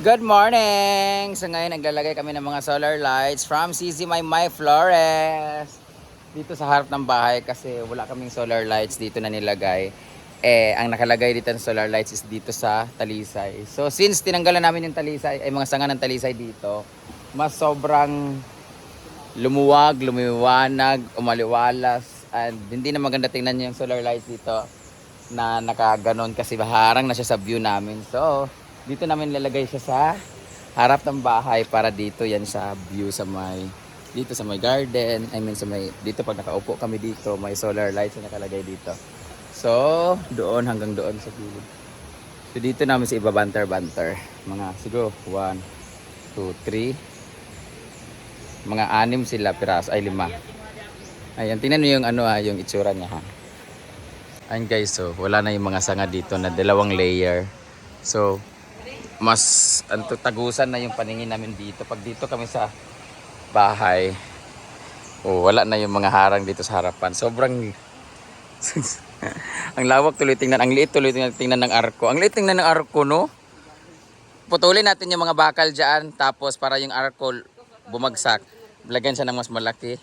Good morning! So ngayon naglalagay kami ng mga solar lights from CZ My My Flores. Dito sa harap ng bahay kasi wala kaming solar lights dito na nilagay. Eh, ang nakalagay dito ng solar lights is dito sa Talisay. So since tinanggalan namin yung Talisay, ay mga sanga ng Talisay dito, mas sobrang lumuwag, lumiwanag, umaliwalas, and hindi na maganda tingnan yung solar lights dito na nakaganon kasi harang na siya sa view namin. So, dito namin lalagay siya sa harap ng bahay para dito yan sa view sa may dito sa may garden. I mean sa may dito pag nakaupo kami dito, may solar lights na nakalagay dito. So, doon hanggang doon sa gilid. So dito namin sa iba banter-banter. Mga siguro 1 2 3 mga anim sila piras ay lima. Ayan, tingnan niyo yung ano ah, yung itsura niya ha. Ayan guys, so wala na yung mga sanga dito na dalawang layer. So, mas anto tagusan na yung paningin namin dito. Pag dito kami sa bahay, oh, wala na yung mga harang dito sa harapan. Sobrang ang lawak tuloy tingnan, ang liit tuloy tingnan, ng arko. Ang liit tingnan ng arko, no? Putulin natin yung mga bakal dyan, tapos para yung arko bumagsak, lagyan siya ng mas malaki.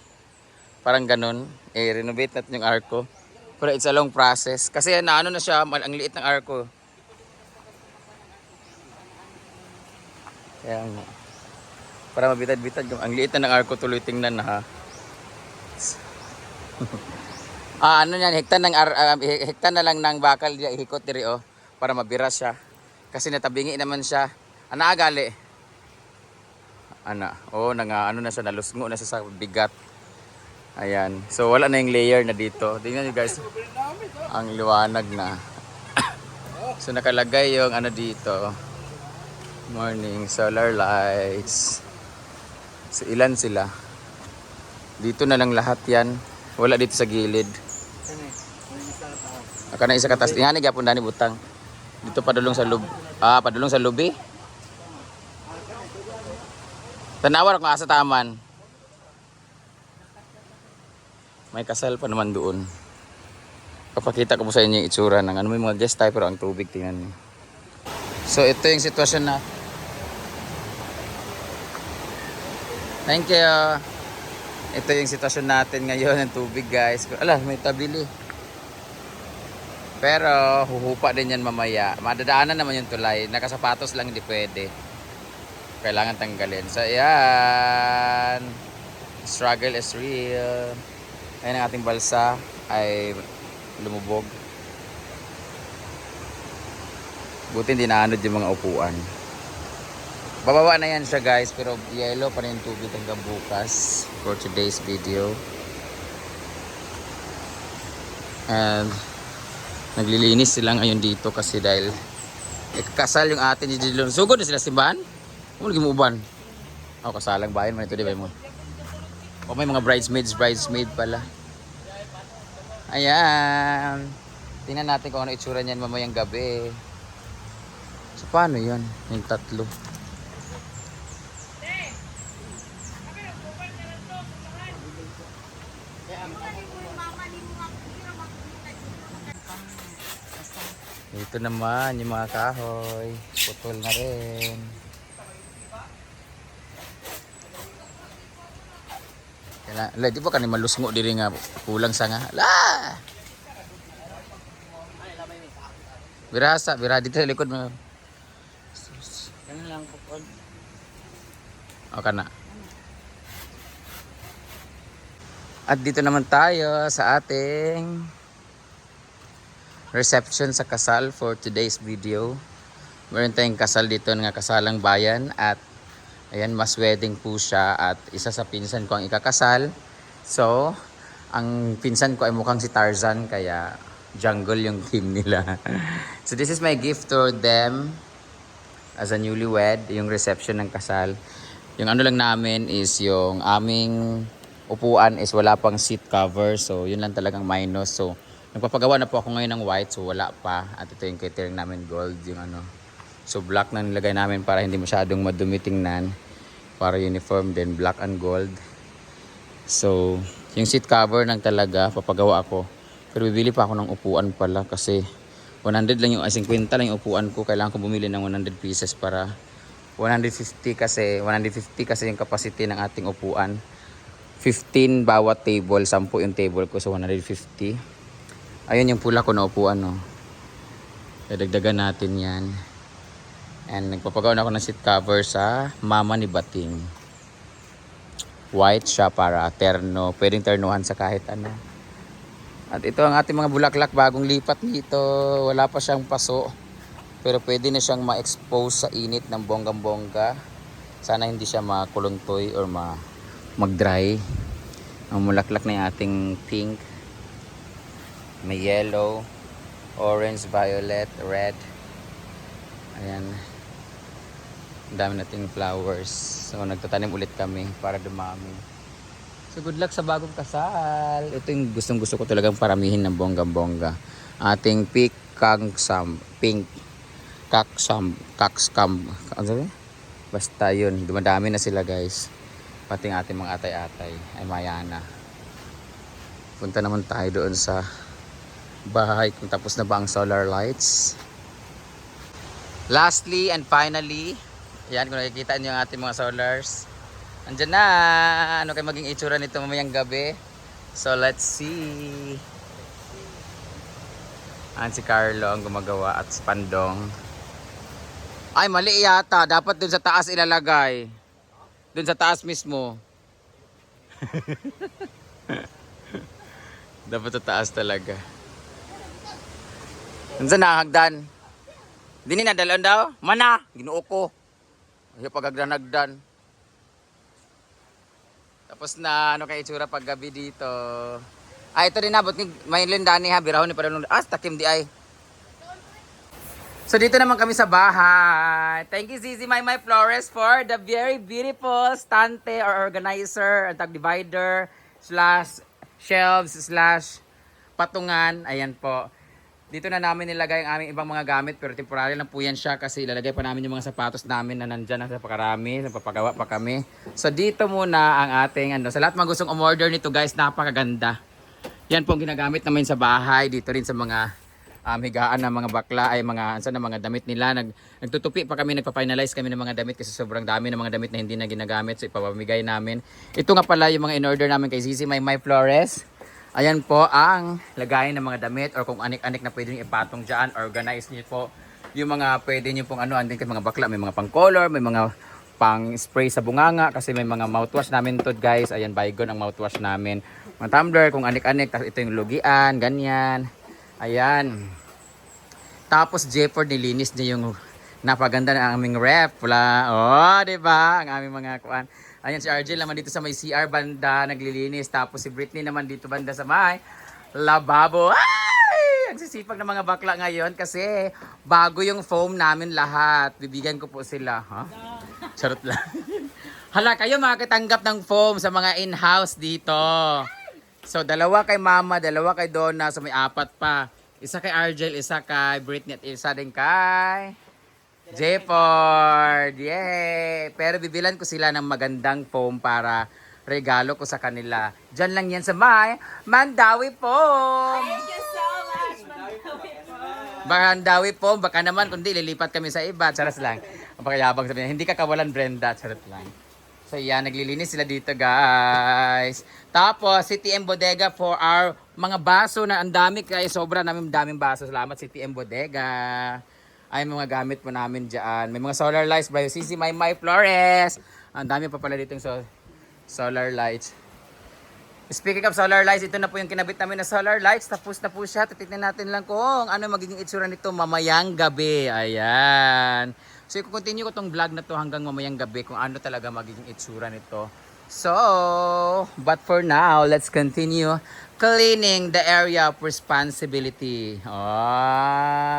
Parang ganun, eh, renovate natin yung arko. Pero it's a long process. Kasi na ano na siya, ang liit ng arko. Kaya nga. Para mabitad-bitad yung ang liit na ng arko tuloy tingnan na ha. ah, ano yan, hektan ng ar, ah, hektan na lang ng bakal diya ihikot diri oh para mabira siya. Kasi natabingi naman siya. Ana agali. Ana, oh nanga ano na siya nalusngo na siya sa bigat. Ayan. So wala na yung layer na dito. Tingnan niyo guys. Ang liwanag na. so nakalagay yung ano dito. Morning solar lights. So ilan sila? Dito na lang lahat yan. Wala dito sa gilid. Aka na isa katas. Ingani gyapon dani butang. Dito padulong sa lub. Ah, padulong sa lubi. Tanawar kung asa taman. May kasal pa naman doon. Papakita ko po sa inyo yung itsura ng ano may mga guest tayo pero ang tubig tingnan niyo. So ito yung sitwasyon na Thank you. Ito yung sitwasyon natin ngayon ng tubig guys. Ala, may tabili. Pero huhupa din yan mamaya. Madadaanan naman yung tulay. Nakasapatos lang hindi pwede. Kailangan tanggalin. So yan. Struggle is real. Ayun ang ating balsa ay lumubog. Buti hindi naanod yung mga upuan. Bababa na yan siya guys pero yellow pa rin tubig hanggang bukas for today's video. And naglilinis sila ngayon dito kasi dahil ikasal yung atin ni Jilon. Sugod na sila simbahan? Lagi mo uban? Oh, kasalang bayan man ito di ba mo? O may mga bridesmaids, bridesmaid pala. Ayan. Tingnan natin kung ano itsura niyan mamayang gabi. So paano yan? Yung tatlo. Ito naman yung mga kahoy. Putol na rin. Kaya, la, di ba kani malusngo diri nga kulang sa nga. La! Birasa, bira dito sa likod mo. Yan lang po po. O kana. At dito naman tayo sa ating reception sa kasal for today's video. Meron tayong kasal dito nga kasalang bayan at ayan mas wedding po siya at isa sa pinsan ko ang ikakasal. So, ang pinsan ko ay mukhang si Tarzan kaya jungle yung team nila. so this is my gift to them as a newlywed, yung reception ng kasal. Yung ano lang namin is yung aming upuan is wala pang seat cover. So, yun lang talagang minus. So, nagpapagawa na po ako ngayon ng white. So, wala pa. At ito yung catering namin gold. Yung ano. So, black na nilagay namin para hindi masyadong madumi tingnan. Para uniform din. Black and gold. So, yung seat cover lang talaga. Papagawa ako. Pero bibili pa ako ng upuan pala kasi 100 lang yung, ay 50 lang yung upuan ko. Kailangan ko bumili ng 100 pieces para 150 kasi 150 kasi yung capacity ng ating upuan. 15 bawat table, 10 yung table ko so 150. Ayun yung pula ko na upuan no. Dadagdagan natin 'yan. And nagpapagawa na ako ng seat cover sa mama ni Bating. White siya para terno. Pwedeng ternuhan sa kahit ano. At ito ang ating mga bulaklak bagong lipat dito. Wala pa siyang paso. Pero pwede na siyang ma-expose sa init ng bonggang-bongga. Sana hindi siya makuluntoy or ma mag-dry. Ang mulaklak na yung ating pink. May yellow, orange, violet, red. Ayan. Dami nating flowers. So nagtatanim ulit kami para dumami. So good luck sa bagong kasal. Ito yung gustong gusto ko talagang paramihin ng bonggang-bongga. Ating pink kangsam, pink kaksam, kakskam. Ano? Basta yun, dumadami na sila guys. Pati ating mga atay-atay ay mayana. Punta naman tayo doon sa bahay kung tapos na ba ang solar lights. Lastly and finally, yan kung nakikita niyo ang ating mga solars. Andyan na. Ano kayo maging itsura nito mamayang gabi? So let's see. Ayan si Carlo ang gumagawa at si Pandong. Ay, mali yata. Dapat dun sa taas ilalagay. Dun sa taas mismo. Dapat sa taas talaga. Nandiyan na, hagdan. Dini na, dalon daw. Mana, ginuo ko. Ay, pagagdanagdan. Tapos na, ano kay itsura pag gabi dito. Ay, ito rin na, but may lindani ha, birahon ni parang Ah, takim di ay. So dito naman kami sa bahay. Thank you Zizi My My Flores for the very beautiful stante or organizer, tag divider, slash shelves, slash patungan. Ayan po. Dito na namin nilagay ang aming ibang mga gamit pero temporary lang po yan siya kasi ilalagay pa namin yung mga sapatos namin na nandyan na sa pakarami, napapagawa pa kami. So dito muna ang ating ano, sa lahat mga gustong umorder nito guys, napakaganda. Yan po ang ginagamit namin sa bahay, dito rin sa mga um, higaan ng mga bakla ay mga saan na mga damit nila nag nagtutupi pa kami nagpa-finalize kami ng mga damit kasi sobrang dami ng mga damit na hindi na ginagamit so ipapamigay namin ito nga pala yung mga in-order namin kay Sisi My My Flores ayan po ang lagayan ng mga damit or kung anik-anik na pwede nyo ipatong dyan organize niyo po yung mga pwede nyo pong ano andin kasi mga bakla may mga pang color may mga pang spray sa bunganga kasi may mga mouthwash namin to guys ayan baygon ang mouthwash namin mga tumbler kung anik-anik tapos ito yung lugian ganyan Ayan. Tapos Jefford nilinis niya yung napaganda ng aming rep. Wala. Oh, 'di ba? Ang aming mga kuan. Ayan si RJ naman dito sa may CR banda naglilinis. Tapos si Britney naman dito banda sa may lababo. Ay! Ang sisipag ng mga bakla ngayon kasi bago yung foam namin lahat. Bibigyan ko po sila. Ha? Charot lang. Hala, kayo makakatanggap ng foam sa mga in-house dito. So, dalawa kay Mama, dalawa kay Donna, so may apat pa. Isa kay Argel, isa kay Britney, at isa din kay Jford. Yay! Pero bibilan ko sila ng magandang foam para regalo ko sa kanila. Diyan lang yan sa may Mandawi Foam. Thank you so much, Mandawi po. Mandawi Foam, baka naman kundi lilipat kami sa iba. Charas lang. Ang pakayabang sabi niya, hindi ka kawalan Brenda. Charot lang. So yan, naglilinis sila dito guys. Tapos, CTM Bodega for our mga baso na ang dami kaya sobra namin daming baso. Salamat CTM Bodega. Ay mga gamit po namin dyan. May mga solar lights by CC My My Flores. Ang dami pa pala dito yung so- solar lights. Speaking of solar lights, ito na po yung kinabit namin na solar lights. Tapos na po siya. Titignan natin lang kung ano magiging itsura nito mamayang gabi. Ayan. So, i-continue ko tong vlog na to hanggang mamayang gabi kung ano talaga magiging itsura nito. So, but for now, let's continue cleaning the area of responsibility. Oh.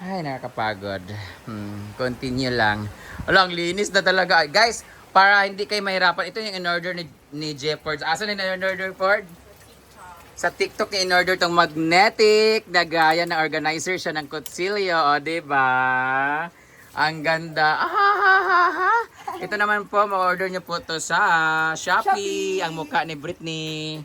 Ay, nakakapagod. Hmm, continue lang. Wala, ang linis na talaga. Guys, para hindi kayo mahirapan, ito yung in-order ni, ni Jefford. Asan yung in-order, Ford? Sa TikTok niya in-order tong magnetic na gaya na organizer siya ng kutsilyo, o, ba? Ang ganda. Ah, ha, ha, ha. Ito naman po, ma-order niyo po to sa Shopee. Ang mukha ni Britney.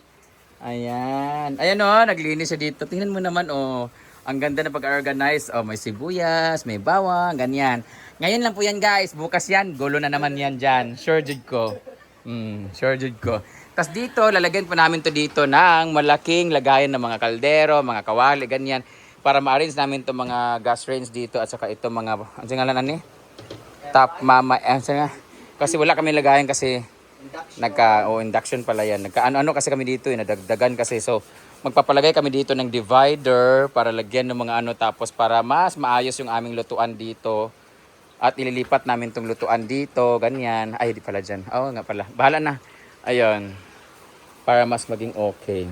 Ayan. Ayan o, naglinis siya dito. Tingnan mo naman o. Ang ganda na pag-organize. Oh, may sibuyas, may bawang, ganyan. Ngayon lang po yan guys. Bukas yan. Gulo na naman yan dyan. Sure jud ko. Mm, sure jud ko. Tapos dito, lalagyan po namin to dito ng malaking lagayan ng mga kaldero, mga kawali, ganyan. Para ma-arrange namin to mga gas range dito at saka ito mga, nga lang ani? Top mama, eh, nga? Kasi wala kami lagayan kasi nagka, oh, induction pala yan. Nagka, ano, ano kasi kami dito, eh, nadagdagan kasi. So, magpapalagay kami dito ng divider para lagyan ng mga ano tapos para mas maayos yung aming lutuan dito. At ililipat namin tong lutuan dito, ganyan. Ay, di pala dyan. Oo nga pala. Bahala na. Ayun. Para mas maging okay.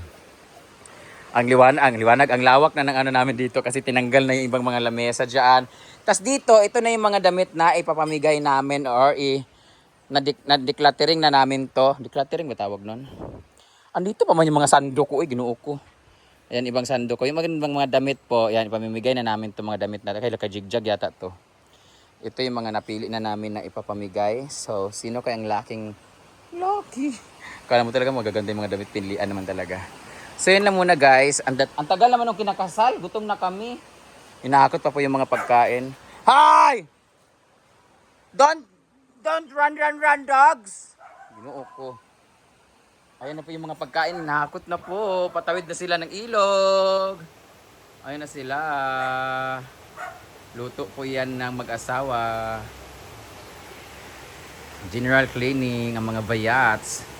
Ang liwanag, ang liwanag, ang lawak na ng ano namin dito kasi tinanggal na yung ibang mga lamesa dyan. Tapos dito, ito na yung mga damit na ipapamigay namin or i na, na decluttering na namin to. Decluttering ba tawag nun? Andito pa man yung mga sando ko, eh, ginuo ko. Ayan, ibang sando ko. Yung mga, ibang mga damit po, yan, ipamimigay na namin to mga damit na. Kaya ka-jigjag yata to. Ito yung mga napili na namin na ipapamigay. So, sino kayang laking lucky? Kala mo talaga magaganda yung mga damit pilian naman talaga. So, yun lang muna guys. Ang, ang tagal naman ng kinakasal. Gutom na kami. Inakot pa po yung mga pagkain. Hi! Don't, don't run, run, run, dogs! Ginoo ko. Ayan na po yung mga pagkain. Nakakot na po. Patawid na sila ng ilog. Ayan na sila. Luto po yan ng mag-asawa. General cleaning, ang mga bayats.